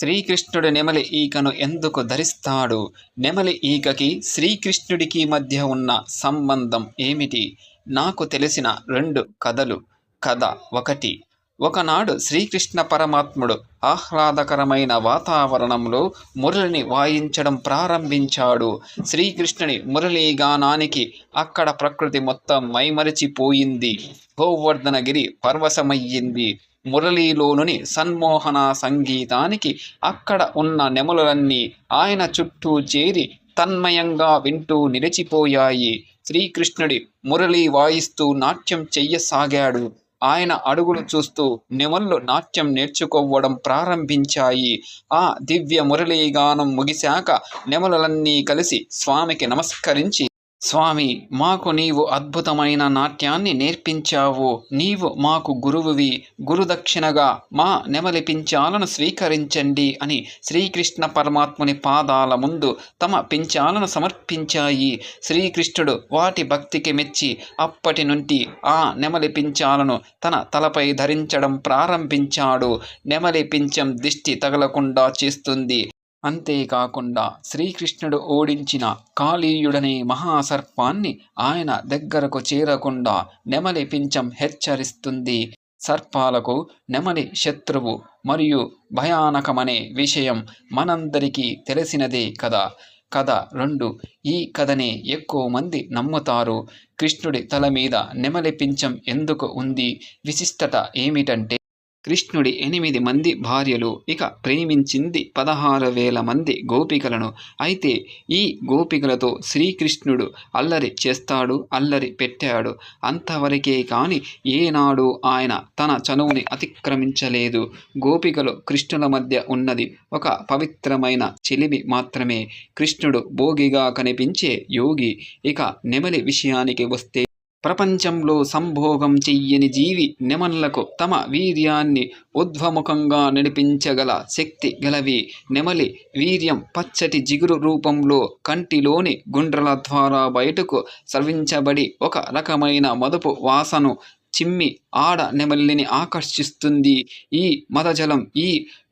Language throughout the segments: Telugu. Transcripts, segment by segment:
శ్రీకృష్ణుడు నెమలి ఈకను ఎందుకు ధరిస్తాడు? నెమలి ఈకకి శ్రీకృష్ణుడికి మధ్య ఉన్న సంబంధం ఏమిటి? నాకు తెలిసిన రెండు కథలు. కథ ఒకటి. ఒకనాడు శ్రీకృష్ణ పరమాత్ముడు ఆహ్లాదకరమైన వాతావరణంలో మురళిని వాయించడం ప్రారంభించాడు. శ్రీకృష్ణుని మురళీగానానికి అక్కడ ప్రకృతి మొత్తం మైమరిచిపోయింది. గోవర్ధనగిరి పర్వసమయ్యింది మురళీలోనుని సన్మోహన సంగీతానికి అక్కడ ఉన్న నెమలులన్నీ ఆయన చుట్టూ చేరి తన్మయంగా వింటూ నిలిచిపోయాయి. శ్రీకృష్ణుడి మురళి వాయిస్తూ నాట్యం చెయ్యసాగాడు. ఆయన అడుగులు చూస్తూ నిమళ్ళు నాట్యం నేర్చుకోవడం ప్రారంభించాయి. ఆ దివ్య మురళీగానం ముగిశాక నెమలన్నీ కలిసి స్వామికి నమస్కరించి స్వామి మాకు నీవు అద్భుతమైన నాట్యాన్ని నేర్పించావు. నీవు మాకు గురువువి. గురుదక్షిణగా మా నెమలిపించాలను స్వీకరించండి అని శ్రీకృష్ణ పరమాత్ముని పాదాల ముందు తమ పించాలను సమర్పించాయి. శ్రీకృష్ణుడు వాటి భక్తికి మెచ్చి అప్పటి నుండి ఆ నెమలి పించాలను తన తలపై ధరించడం ప్రారంభించాడు. నెమలి పించం దిష్టి తగలకుండా చేస్తుంది. అంతేకాకుండా శ్రీకృష్ణుడు ఓడించిన కాళీయుడనే మహాసర్పాన్ని ఆయన దగ్గరకు చేరకుండా నెమలి పించం హెచ్చరిస్తుంది. సర్పాలకు నెమలి శత్రువు మరియు భయానకమనే విషయం మనందరికీ తెలిసినదే కదా. కథ రెండు. ఈ కథనే ఎక్కువ మంది నమ్ముతారు. కృష్ణుడి తల మీద నెమలి పించం ఎందుకు ఉంది? విశిష్టత ఏమిటంటే కృష్ణుడి ఎనిమిది మంది భార్యలు. ఇక ప్రేమించింది పదహారు వేల మంది గోపికలను. అయితే ఈ గోపికలతో శ్రీకృష్ణుడు అల్లరి చేస్తాడు అల్లరి పెట్టాడు. అంతవరకే కాని ఏనాడు ఆయన తన చనువుని అతిక్రమించలేదు. గోపికలు కృష్ణుల మధ్య ఉన్నది ఒక పవిత్రమైన చెలిమి మాత్రమే. కృష్ణుడు భోగిగా కనిపించే యోగి. ఇక నెమలి విషయానికి వస్తే ప్రపంచంలో సంభోగం చెయ్యని జీవి నెమళ్ళకు తమ వీర్యాన్ని ఉద్వముఖంగా నడిపించగల శక్తి గలవి. నెమలి వీర్యం పచ్చటి జిగురు రూపంలో కంటిలోని గుండ్రల ద్వారా బయటకు స్రవించబడి ఒక రకమైన మదుపు వాసను చిమ్మి ఆడ నెమల్లిని ఆకర్షిస్తుంది. ఈ మదజలం ఈ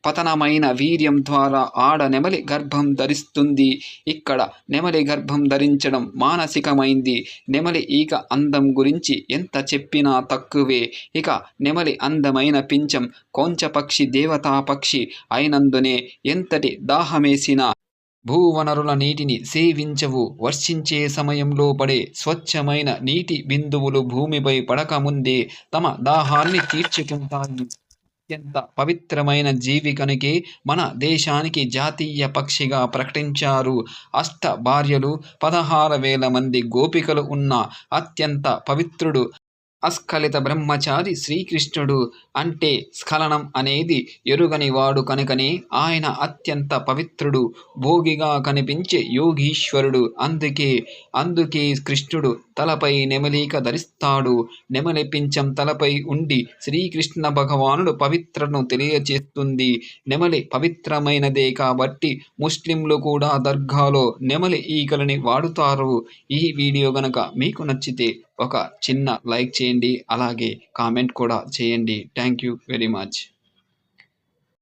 పతనమైన వీర్యం ద్వారా ఆడ నెమలి గర్భం ధరిస్తుంది. ఇక్కడ నెమలి గర్భం ధరించడం మానసికమైంది. నెమలి ఈక అందం గురించి ఎంత చెప్పినా తక్కువే. ఇక నెమలి అందమైన పించం కొంచపక్షి దేవతా పక్షి అయినందునే ఎంతటి దాహమేసినా భూవనరుల నీటిని సేవించవు. వర్షించే సమయంలో పడే స్వచ్ఛమైన నీటి బిందువులు భూమిపై పడకముందే తమ దాహాన్ని తీర్చుకుంటాయి. అత్యంత పవిత్రమైన జీవి మన దేశానికి జాతీయ పక్షిగా ప్రకటించారు. అష్ట భార్యలు పదహారు వేల మంది గోపికలు ఉన్న అత్యంత పవిత్రుడు అస్ఖలిత బ్రహ్మచారి శ్రీకృష్ణుడు అంటే స్ఖలనం అనేది ఎరుగని వాడు కనుకనే ఆయన అత్యంత పవిత్రుడు భోగిగా కనిపించే యోగీశ్వరుడు. అందుకే అందుకే కృష్ణుడు తలపై నెమలిక ధరిస్తాడు. నెమలి పించం తలపై ఉండి శ్రీకృష్ణ భగవానుడు పవిత్రను తెలియచేస్తుంది. నెమలి పవిత్రమైనదే కాబట్టి ముస్లింలు కూడా దర్గాలో నెమలి ఈకలని వాడుతారు. ఈ వీడియో గనక మీకు నచ్చితే ఒక చిన్న లైక్ చేయండి అలాగే కామెంట్ కూడా చేయండి. Thank you very much